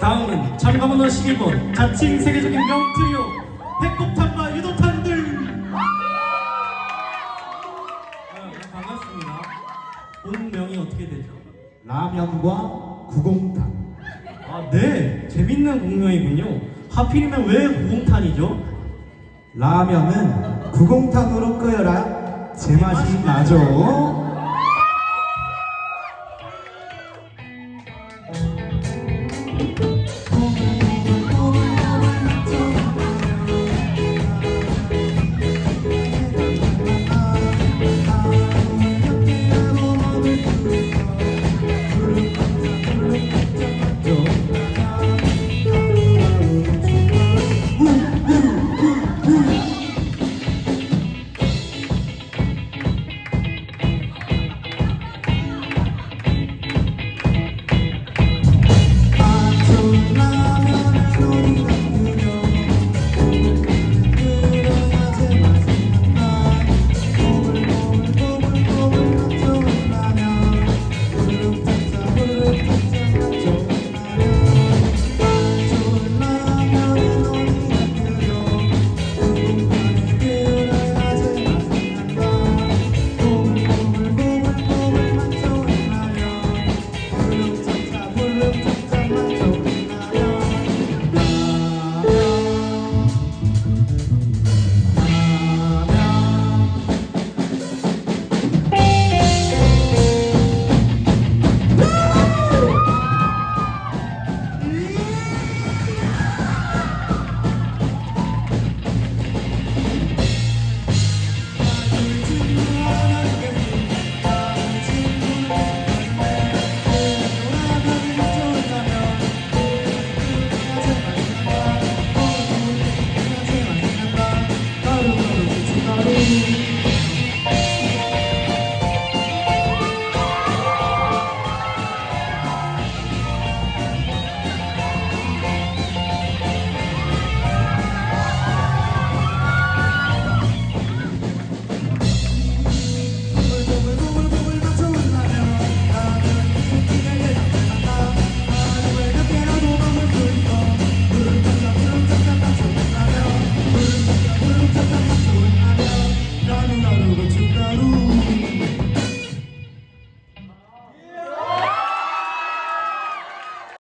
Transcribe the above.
다음은 참가번호 11번 자칭 세계적인 명트리오 백곡탄과 유도탄들 아, 네, 반갑습니다 본명이 어떻게 되죠? 라면과 구공탄. 아, 네 재밌는 공명이군요 하필이면 왜 구공탄이죠? 라면은 구공탄으로 끓여라 제맛이 나죠.